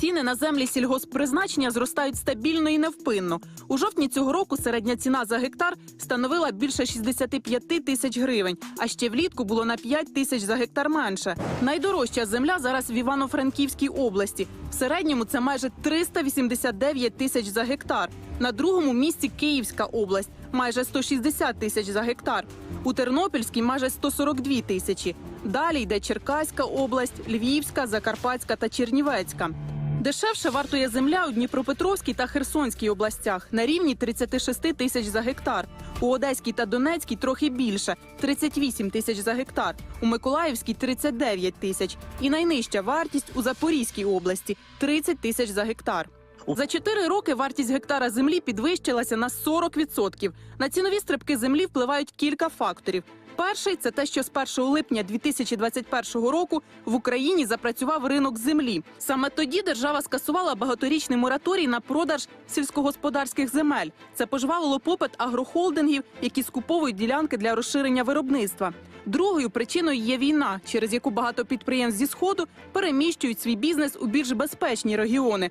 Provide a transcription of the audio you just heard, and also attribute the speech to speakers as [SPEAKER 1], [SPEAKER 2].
[SPEAKER 1] Ціни на землі сільгосппризначення зростають стабільно і невпинно. У жовтні цього року середня ціна за гектар становила більше 65 тисяч гривень, а ще влітку було на 5 тисяч за гектар менше. Найдорожча земля зараз в Івано-Франківській області. В середньому це майже 389 тисяч за гектар. На другому місці Київська область майже 160 тисяч за гектар. У Тернопільській майже 142 тисячі. Далі йде Черкаська область, Львівська, Закарпатська та Чернівецька. Дешевше вартує земля у Дніпропетровській та Херсонській областях на рівні 36 тисяч за гектар. У Одеській та Донецькій трохи більше 38 тисяч за гектар. У Миколаївській 39 тисяч. І найнижча вартість у Запорізькій області 30 тисяч за гектар. За 4 роки вартість гектара землі підвищилася на 40%. На цінові стрибки землі впливають кілька факторів. Перший це те, що з 1 липня 2021 року в Україні запрацював ринок землі. Саме тоді держава скасувала багаторічний мораторій на продаж сільськогосподарських земель. Це пожвавило попит агрохолдингів, які скуповують ділянки для розширення виробництва. Другою причиною є війна, через яку багато підприємств зі сходу переміщують свій бізнес у більш безпечні регіони.